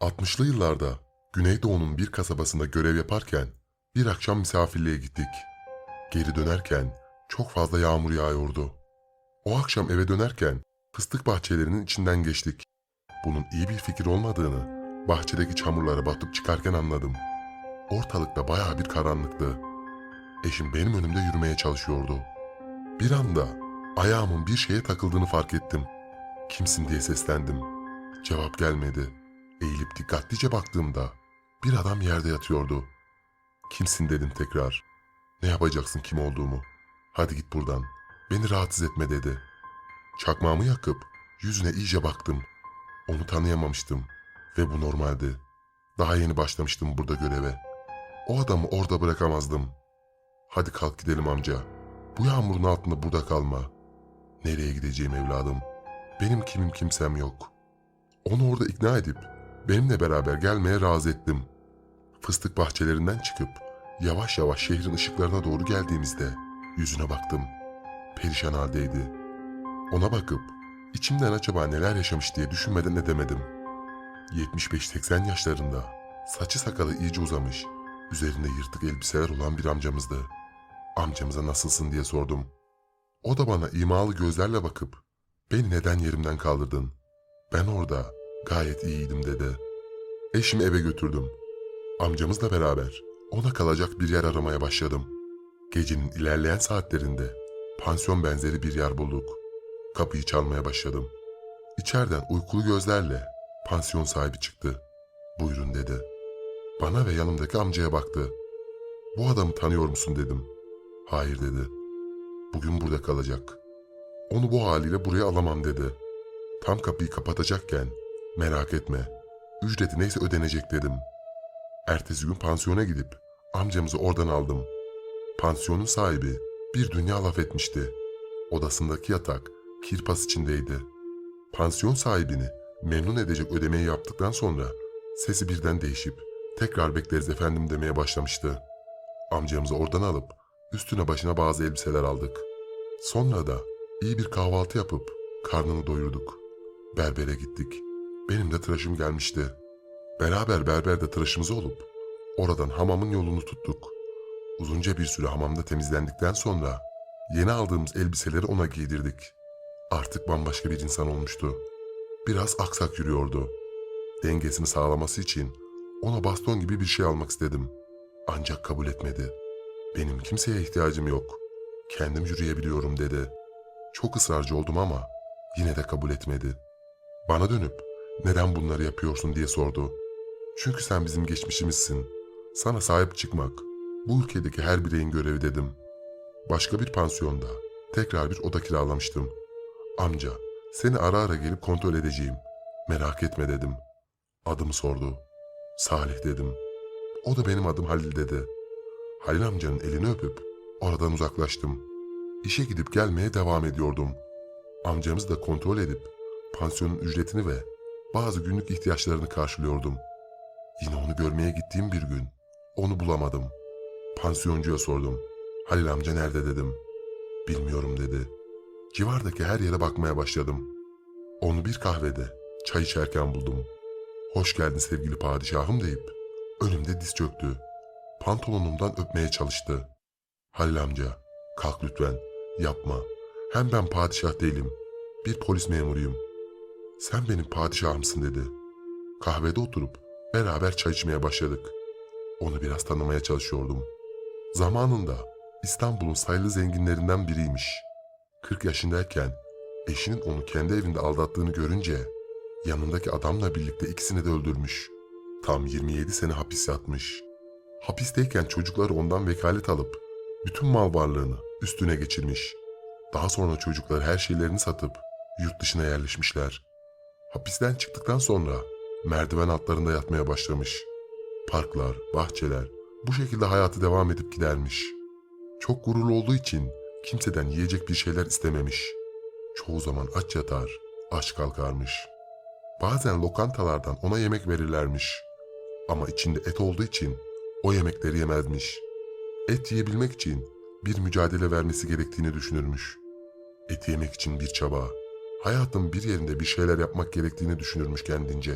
60'lı yıllarda Güneydoğu'nun bir kasabasında görev yaparken bir akşam misafirliğe gittik. Geri dönerken çok fazla yağmur yağıyordu. O akşam eve dönerken fıstık bahçelerinin içinden geçtik. Bunun iyi bir fikir olmadığını bahçedeki çamurlara batıp çıkarken anladım. Ortalıkta bayağı bir karanlıktı. Eşim benim önümde yürümeye çalışıyordu. Bir anda ayağımın bir şeye takıldığını fark ettim. Kimsin diye seslendim. Cevap gelmedi. Eğilip dikkatlice baktığımda bir adam yerde yatıyordu. Kimsin dedim tekrar. Ne yapacaksın kim olduğumu? Hadi git buradan. Beni rahatsız etme dedi. Çakmağımı yakıp yüzüne iyice baktım. Onu tanıyamamıştım ve bu normaldi. Daha yeni başlamıştım burada göreve. O adamı orada bırakamazdım. Hadi kalk gidelim amca. Bu yağmurun altında burada kalma. Nereye gideceğim evladım? Benim kimim kimsem yok. Onu orada ikna edip benimle beraber gelmeye razı ettim. Fıstık bahçelerinden çıkıp yavaş yavaş şehrin ışıklarına doğru geldiğimizde yüzüne baktım. Perişan haldeydi. Ona bakıp içimden acaba neler yaşamış diye düşünmeden edemedim. 75-80 yaşlarında saçı sakalı iyice uzamış, üzerinde yırtık elbiseler olan bir amcamızdı. Amcamıza nasılsın diye sordum. O da bana imalı gözlerle bakıp beni neden yerimden kaldırdın? Ben orada gayet iyiydim dedi. Eşimi eve götürdüm. Amcamızla beraber ona kalacak bir yer aramaya başladım. Gecenin ilerleyen saatlerinde pansiyon benzeri bir yer bulduk. Kapıyı çalmaya başladım. İçeriden uykulu gözlerle pansiyon sahibi çıktı. Buyurun dedi. Bana ve yanımdaki amcaya baktı. Bu adamı tanıyor musun dedim. Hayır dedi. Bugün burada kalacak. Onu bu haliyle buraya alamam dedi. Tam kapıyı kapatacakken merak etme. Ücreti neyse ödenecek dedim. Ertesi gün pansiyona gidip amcamızı oradan aldım. Pansiyonun sahibi bir dünya laf etmişti. Odasındaki yatak kirpas içindeydi. Pansiyon sahibini memnun edecek ödemeyi yaptıktan sonra sesi birden değişip tekrar bekleriz efendim demeye başlamıştı. Amcamızı oradan alıp üstüne başına bazı elbiseler aldık. Sonra da iyi bir kahvaltı yapıp karnını doyurduk. Berbere gittik. Benim de tıraşım gelmişti. Beraber berberde tıraşımız olup oradan hamamın yolunu tuttuk. Uzunca bir süre hamamda temizlendikten sonra yeni aldığımız elbiseleri ona giydirdik. Artık bambaşka bir insan olmuştu. Biraz aksak yürüyordu. Dengesini sağlaması için ona baston gibi bir şey almak istedim. Ancak kabul etmedi. Benim kimseye ihtiyacım yok. Kendim yürüyebiliyorum dedi. Çok ısrarcı oldum ama yine de kabul etmedi. Bana dönüp neden bunları yapıyorsun diye sordu. Çünkü sen bizim geçmişimizsin. Sana sahip çıkmak bu ülkedeki her bireyin görevi dedim. Başka bir pansiyonda tekrar bir oda kiralamıştım. Amca seni ara ara gelip kontrol edeceğim. Merak etme dedim. Adımı sordu. Salih dedim. O da benim adım Halil dedi. Halil amcanın elini öpüp oradan uzaklaştım. İşe gidip gelmeye devam ediyordum. Amcamız da kontrol edip pansiyonun ücretini ve bazı günlük ihtiyaçlarını karşılıyordum. Yine onu görmeye gittiğim bir gün onu bulamadım. Pansiyoncuya sordum. Halil amca nerede dedim. Bilmiyorum dedi. Civardaki her yere bakmaya başladım. Onu bir kahvede çay içerken buldum. Hoş geldin sevgili padişahım deyip önümde diz çöktü. Pantolonumdan öpmeye çalıştı. Halil amca kalk lütfen yapma. Hem ben padişah değilim. Bir polis memuruyum. Sen benim padişahımsın dedi. Kahvede oturup beraber çay içmeye başladık. Onu biraz tanımaya çalışıyordum. Zamanında İstanbul'un sayılı zenginlerinden biriymiş. 40 yaşındayken eşinin onu kendi evinde aldattığını görünce yanındaki adamla birlikte ikisini de öldürmüş. Tam 27 sene hapis yatmış. Hapisteyken çocukları ondan vekalet alıp bütün mal varlığını üstüne geçirmiş. Daha sonra çocuklar her şeylerini satıp yurt dışına yerleşmişler. Hapisten çıktıktan sonra merdiven altlarında yatmaya başlamış. Parklar, bahçeler bu şekilde hayatı devam edip gidermiş. Çok gururlu olduğu için kimseden yiyecek bir şeyler istememiş. Çoğu zaman aç yatar, aç kalkarmış. Bazen lokantalardan ona yemek verirlermiş. Ama içinde et olduğu için o yemekleri yemezmiş. Et yiyebilmek için bir mücadele vermesi gerektiğini düşünürmüş. Et yemek için bir çaba, hayatın bir yerinde bir şeyler yapmak gerektiğini düşünürmüş kendince.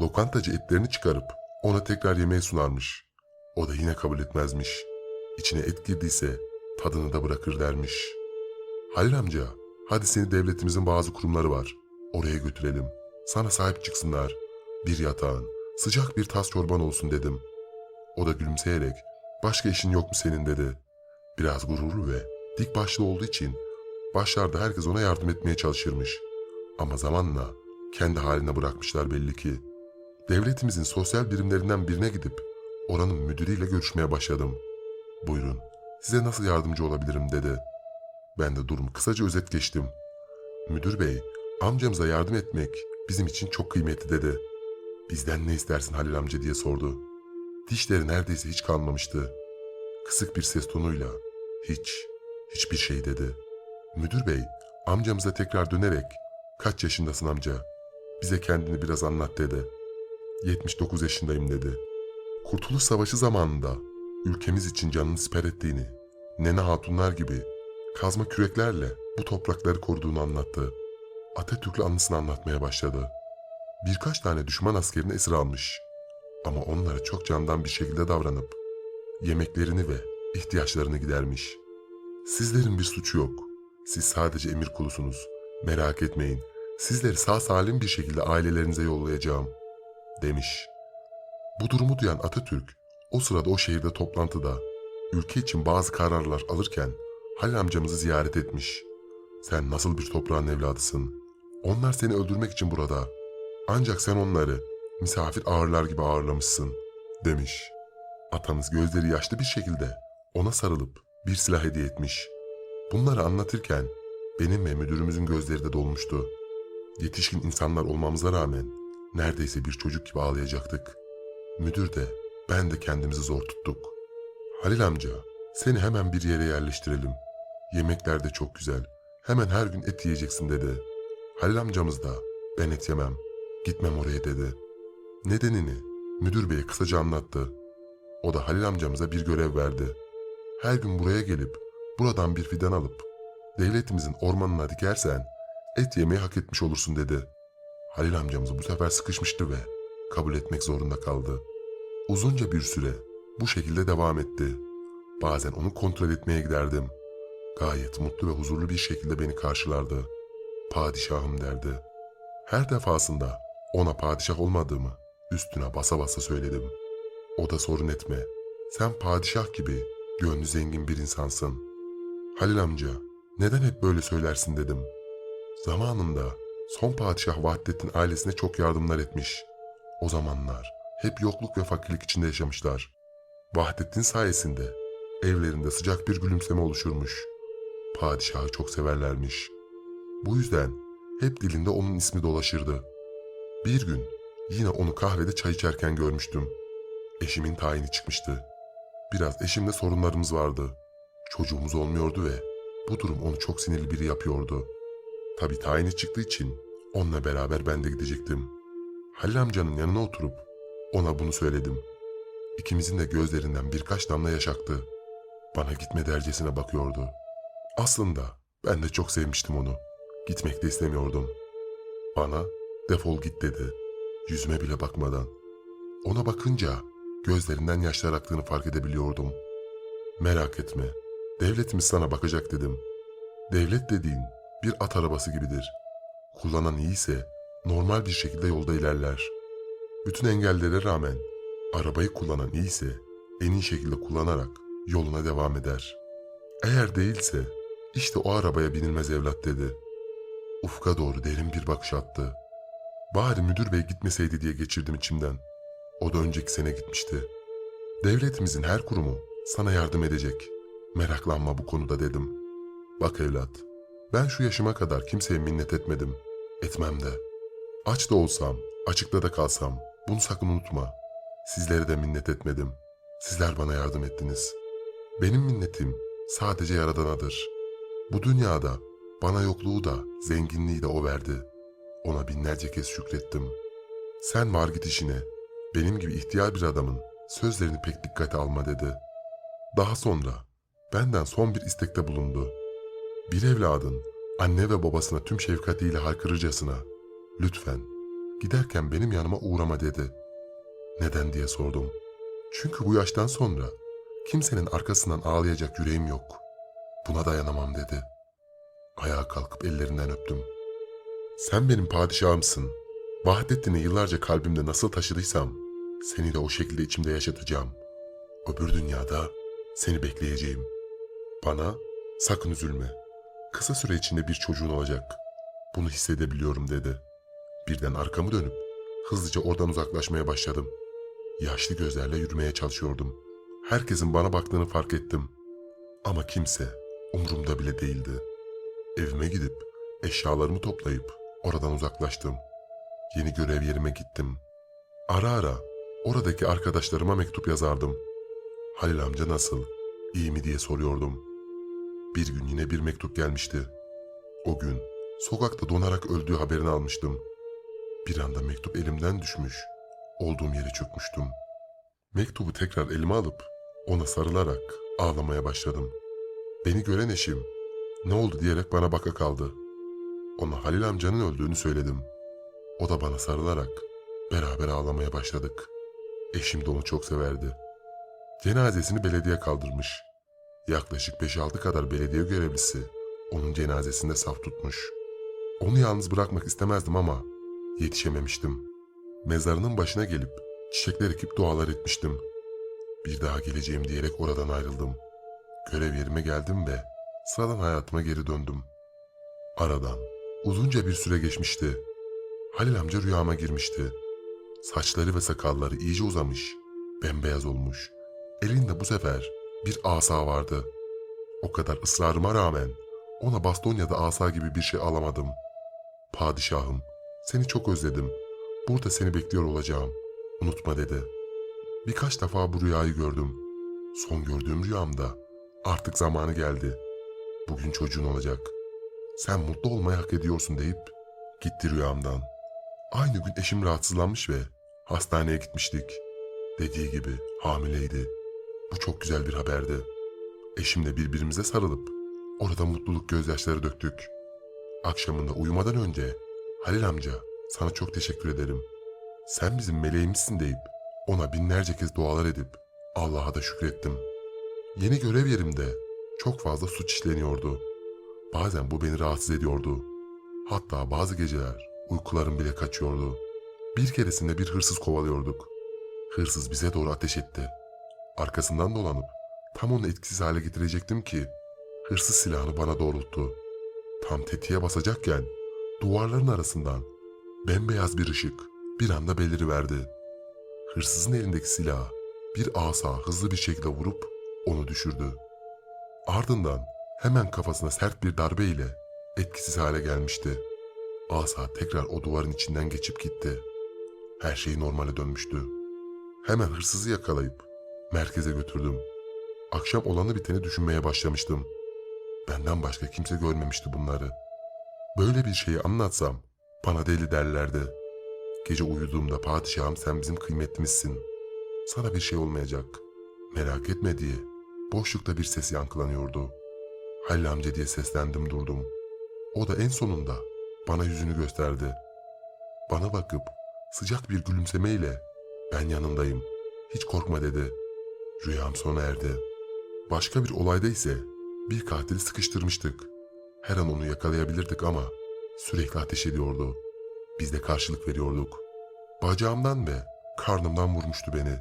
Lokantacı etlerini çıkarıp ona tekrar yemeği sunarmış. O da yine kabul etmezmiş. İçine et girdiyse tadını da bırakır dermiş. Halil amca, hadi seni devletimizin bazı kurumları var. Oraya götürelim. Sana sahip çıksınlar. Bir yatağın, sıcak bir tas çorban olsun dedim. O da gülümseyerek, başka işin yok mu senin dedi. Biraz gururlu ve dik başlı olduğu için başlarda herkes ona yardım etmeye çalışırmış. Ama zamanla kendi haline bırakmışlar belli ki. Devletimizin sosyal birimlerinden birine gidip oranın müdürüyle görüşmeye başladım. Buyurun, size nasıl yardımcı olabilirim dedi. Ben de durumu kısaca özet geçtim. Müdür bey, amcamıza yardım etmek bizim için çok kıymetli dedi. Bizden ne istersin Halil amca diye sordu. Dişleri neredeyse hiç kalmamıştı. Kısık bir ses tonuyla hiç, hiçbir şey dedi. Müdür bey amcamıza tekrar dönerek kaç yaşındasın amca? Bize kendini biraz anlat dedi. 79 yaşındayım dedi. Kurtuluş Savaşı zamanında ülkemiz için canını siper ettiğini, Nene Hatunlar gibi kazma küreklerle bu toprakları koruduğunu anlattı. Atatürk'le anısını anlatmaya başladı. Birkaç tane düşman askerini esir almış. Ama onlara çok candan bir şekilde davranıp yemeklerini ve ihtiyaçlarını gidermiş. Sizlerin bir suçu yok. Siz sadece emir kulusunuz. Merak etmeyin. Sizleri sağ salim bir şekilde ailelerinize yollayacağım." demiş. Bu durumu duyan Atatürk o sırada o şehirde toplantıda ülke için bazı kararlar alırken Halil amcamızı ziyaret etmiş. Sen nasıl bir toprağın evladısın? Onlar seni öldürmek için burada. Ancak sen onları misafir ağırlar gibi ağırlamışsın demiş. Atamız gözleri yaşlı bir şekilde ona sarılıp bir silah hediye etmiş. Bunları anlatırken benim ve müdürümüzün gözleri de dolmuştu. Yetişkin insanlar olmamıza rağmen neredeyse bir çocuk gibi ağlayacaktık. Müdür de ben de kendimizi zor tuttuk. Halil amca seni hemen bir yere yerleştirelim. Yemekler de çok güzel. Hemen her gün et yiyeceksin dedi. Halil amcamız da ben et yemem. Gitmem oraya dedi. Nedenini müdür beye kısaca anlattı. O da Halil amcamıza bir görev verdi. Her gün buraya gelip buradan bir fidan alıp devletimizin ormanına dikersen et yemeyi hak etmiş olursun dedi. Halil amcamız bu sefer sıkışmıştı ve kabul etmek zorunda kaldı. Uzunca bir süre bu şekilde devam etti. Bazen onu kontrol etmeye giderdim. Gayet mutlu ve huzurlu bir şekilde beni karşılardı. Padişahım derdi. Her defasında ona padişah olmadığımı üstüne basa basa söyledim. O da sorun etme. Sen padişah gibi gönlü zengin bir insansın. Halil amca neden hep böyle söylersin dedim. Zamanında son padişah Vahdettin ailesine çok yardımlar etmiş. O zamanlar hep yokluk ve fakirlik içinde yaşamışlar. Vahdettin sayesinde evlerinde sıcak bir gülümseme oluşurmuş. Padişahı çok severlermiş. Bu yüzden hep dilinde onun ismi dolaşırdı. Bir gün yine onu kahvede çay içerken görmüştüm. Eşimin tayini çıkmıştı. Biraz eşimle sorunlarımız vardı. Çocuğumuz olmuyordu ve bu durum onu çok sinirli biri yapıyordu. Tabii tayini çıktığı için onunla beraber ben de gidecektim. Halil amcanın yanına oturup ona bunu söyledim. İkimizin de gözlerinden birkaç damla yaş aktı. Bana gitme dercesine bakıyordu. Aslında ben de çok sevmiştim onu. Gitmek de istemiyordum. Bana defol git dedi. Yüzüme bile bakmadan. Ona bakınca gözlerinden yaşlar aktığını fark edebiliyordum. Merak etme. Devletimiz sana bakacak dedim. Devlet dediğin bir at arabası gibidir. Kullanan iyiyse normal bir şekilde yolda ilerler. Bütün engellere rağmen arabayı kullanan iyiyse en iyi şekilde kullanarak yoluna devam eder. Eğer değilse işte o arabaya binilmez evlat dedi. Ufka doğru derin bir bakış attı. Bari müdür bey gitmeseydi diye geçirdim içimden. O da önceki sene gitmişti. Devletimizin her kurumu sana yardım edecek. Meraklanma bu konuda dedim. Bak evlat, ben şu yaşıma kadar kimseye minnet etmedim. Etmem de. Aç da olsam, açıkta da kalsam bunu sakın unutma. Sizlere de minnet etmedim. Sizler bana yardım ettiniz. Benim minnetim sadece Yaradana'dır. Bu dünyada bana yokluğu da zenginliği de o verdi. Ona binlerce kez şükrettim. Sen var git işine. Benim gibi ihtiyar bir adamın sözlerini pek dikkate alma dedi. Daha sonra benden son bir istekte bulundu. Bir evladın anne ve babasına tüm şefkatiyle haykırırcasına lütfen giderken benim yanıma uğrama dedi. Neden diye sordum. Çünkü bu yaştan sonra kimsenin arkasından ağlayacak yüreğim yok. Buna dayanamam dedi. Ayağa kalkıp ellerinden öptüm. Sen benim padişahımsın. Vahdettin'i yıllarca kalbimde nasıl taşıdıysam seni de o şekilde içimde yaşatacağım. Öbür dünyada seni bekleyeceğim. Bana sakın üzülme. Kısa süre içinde bir çocuğun olacak. Bunu hissedebiliyorum dedi. Birden arkamı dönüp hızlıca oradan uzaklaşmaya başladım. Yaşlı gözlerle yürümeye çalışıyordum. Herkesin bana baktığını fark ettim. Ama kimse umurumda bile değildi. Evime gidip eşyalarımı toplayıp oradan uzaklaştım. Yeni görev yerime gittim. Ara ara oradaki arkadaşlarıma mektup yazardım. Halil amca nasıl, iyi mi diye soruyordum. Bir gün yine bir mektup gelmişti. O gün sokakta donarak öldüğü haberini almıştım. Bir anda mektup elimden düşmüş. Olduğum yere çökmüştüm. Mektubu tekrar elime alıp ona sarılarak ağlamaya başladım. Beni gören eşim ne oldu diyerek bana baka kaldı. Ona Halil amcanın öldüğünü söyledim. O da bana sarılarak beraber ağlamaya başladık. Eşim de onu çok severdi. Cenazesini belediye kaldırmış. Yaklaşık 5-6 kadar belediye görevlisi onun cenazesinde saf tutmuş. Onu yalnız bırakmak istemezdim ama yetişememiştim. Mezarının başına gelip çiçekler ekip dualar etmiştim. Bir daha geleceğim diyerek oradan ayrıldım. Görev yerime geldim ve sıradan hayatıma geri döndüm. Aradan uzunca bir süre geçmişti. Halil amca rüyama girmişti. Saçları ve sakalları iyice uzamış, bembeyaz olmuş. Elinde bu sefer bir asa vardı. O kadar ısrarıma rağmen ona baston ya da asa gibi bir şey alamadım. Padişahım, seni çok özledim. Burada seni bekliyor olacağım. Unutma dedi. Birkaç defa bu rüyayı gördüm. Son gördüğüm rüyamda artık zamanı geldi. Bugün çocuğun olacak. Sen mutlu olmayı hak ediyorsun deyip gitti rüyamdan. Aynı gün eşim rahatsızlanmış ve hastaneye gitmiştik. Dediği gibi hamileydi. Bu çok güzel bir haberdi. Eşimle birbirimize sarılıp orada mutluluk gözyaşları döktük. Akşamında uyumadan önce Halil amca sana çok teşekkür ederim. Sen bizim meleğimizsin deyip ona binlerce kez dualar edip Allah'a da şükrettim. Yeni görev yerimde çok fazla suç işleniyordu. Bazen bu beni rahatsız ediyordu. Hatta bazı geceler uykularım bile kaçıyordu. Bir keresinde bir hırsız kovalıyorduk. Hırsız bize doğru ateş etti. Arkasından dolanıp tam onu etkisiz hale getirecektim ki hırsız silahını bana doğrulttu. Tam tetiğe basacakken duvarların arasından bembeyaz bir ışık bir anda beliriverdi. Hırsızın elindeki silahı bir asa hızlı bir şekilde vurup onu düşürdü. Ardından hemen kafasına sert bir darbe ile etkisiz hale gelmişti. Asa tekrar o duvarın içinden geçip gitti. Her şey normale dönmüştü. Hemen hırsızı yakalayıp merkeze götürdüm. Akşam olanı biteni düşünmeye başlamıştım. Benden başka kimse görmemişti bunları. Böyle bir şeyi anlatsam bana deli derlerdi. Gece uyuduğumda padişahım sen bizim kıymetlimizsin. Sana bir şey olmayacak. Merak etme diye boşlukta bir ses yankılanıyordu. Halil amca diye seslendim durdum. O da en sonunda bana yüzünü gösterdi. Bana bakıp sıcak bir gülümsemeyle ben yanındayım. Hiç korkma dedi. Rüyam sona erdi. Başka bir olayda ise bir katili sıkıştırmıştık. Her an onu yakalayabilirdik ama sürekli ateş ediyordu. Biz de karşılık veriyorduk. Bacağımdan ve karnımdan vurmuştu beni.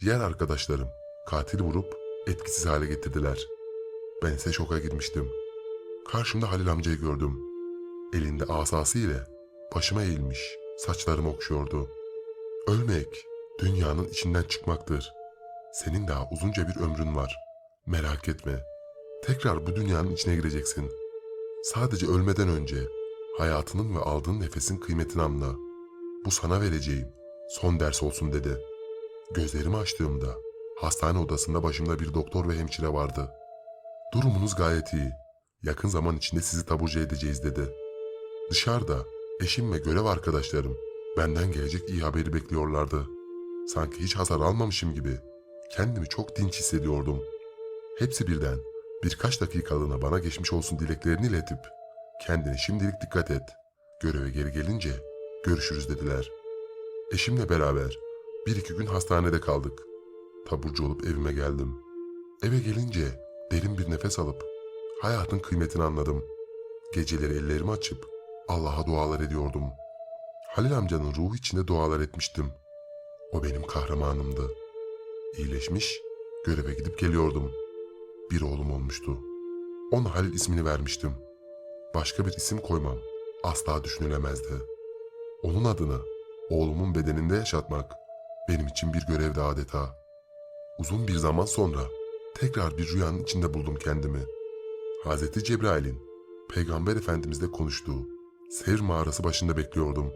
Diğer arkadaşlarım katili vurup etkisiz hale getirdiler. Ben ise şoka girmiştim. Karşımda Halil amcayı gördüm. Elinde asası ile başıma eğilmiş, saçlarımı okşuyordu. Ölmek, dünyanın içinden çıkmaktır. Senin daha uzunca bir ömrün var. Merak etme. Tekrar bu dünyanın içine gireceksin. Sadece ölmeden önce hayatının ve aldığın nefesin kıymetini anla. Bu sana vereceğim son ders olsun dedi. Gözlerimi açtığımda hastane odasında başımda bir doktor ve hemşire vardı. Durumunuz gayet iyi. Yakın zaman içinde sizi taburcu edeceğiz dedi. Dışarıda eşim ve görev arkadaşlarım benden gelecek iyi haberi bekliyorlardı. Sanki hiç hasar almamışım gibi kendimi çok dinç hissediyordum. Hepsi birden birkaç dakikalığına bana geçmiş olsun dileklerini iletip kendine şimdilik dikkat et. Göreve geri gelince Görüşürüz dediler. Eşimle beraber bir iki gün hastanede kaldık. Taburcu olup evime geldim. Eve gelince derin bir nefes alıp hayatın kıymetini anladım. Geceleri ellerimi açıp Allah'a dualar ediyordum. Halil amcanın ruhu içinde dualar etmiştim. O benim kahramanımdı. İyileşmiş, göreve gidip geliyordum. Bir oğlum olmuştu. Ona Halil ismini vermiştim. Başka bir isim koymam asla düşünülemezdi. Onun adını oğlumun bedeninde yaşatmak benim için bir görevdi adeta. Uzun bir zaman sonra tekrar bir rüyanın içinde buldum kendimi. Hazreti Cebrail'in Peygamber Efendimizle konuştuğu Sevr mağarası başında bekliyordum.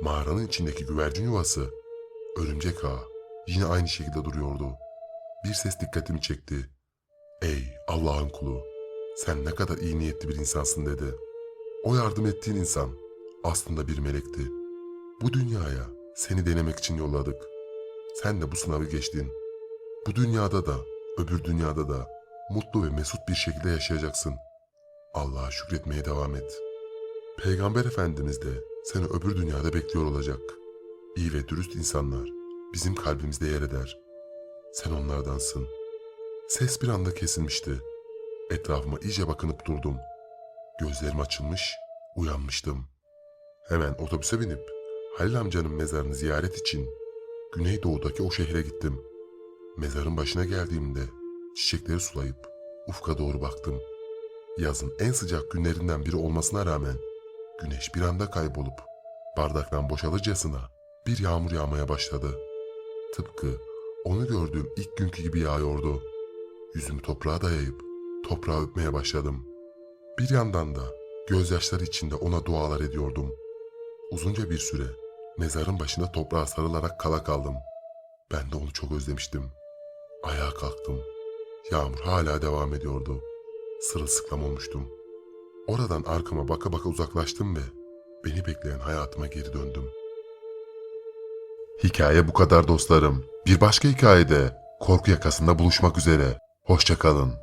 Mağaranın içindeki güvercin yuvası, örümcek ağı yine aynı şekilde duruyordu. Bir ses dikkatimi çekti. Ey Allah'ın kulu, sen ne kadar iyi niyetli bir insansın dedi. O yardım ettiğin insan aslında bir melekti. Bu dünyaya seni denemek için yolladık. Sen de bu sınavı geçtin. Bu dünyada da, öbür dünyada da mutlu ve mesut bir şekilde yaşayacaksın. Allah'a şükretmeye devam et. Peygamber Efendimiz de seni öbür dünyada bekliyor olacak. İyi ve dürüst insanlar bizim kalbimizde yer eder. Sen onlardansın. Ses bir anda kesilmişti. Etrafıma iyice bakınıp durdum. Gözlerim açılmış, uyanmıştım. Hemen otobüse binip Halil amcanın mezarını ziyaret için Güneydoğu'daki o şehre gittim. Mezarın başına geldiğimde çiçekleri sulayıp ufka doğru baktım. Yazın en sıcak günlerinden biri olmasına rağmen güneş bir anda kaybolup bardaktan boşalırcasına bir yağmur yağmaya başladı. Tıpkı onu gördüğüm ilk günkü gibi yağıyordu. Yüzümü toprağa dayayıp toprağı öpmeye başladım. Bir yandan da gözyaşları içinde ona dualar ediyordum. Uzunca bir süre mezarın başında toprağa sarılarak kala kaldım. Ben de onu çok özlemiştim. Ayağa kalktım. Yağmur hala devam ediyordu. Sırılsıklam olmuştum. Oradan arkama baka baka uzaklaştım ve beni bekleyen hayatıma geri döndüm. Hikaye bu kadar dostlarım. Bir başka hikayede korku yakasında buluşmak üzere. Hoşçakalın.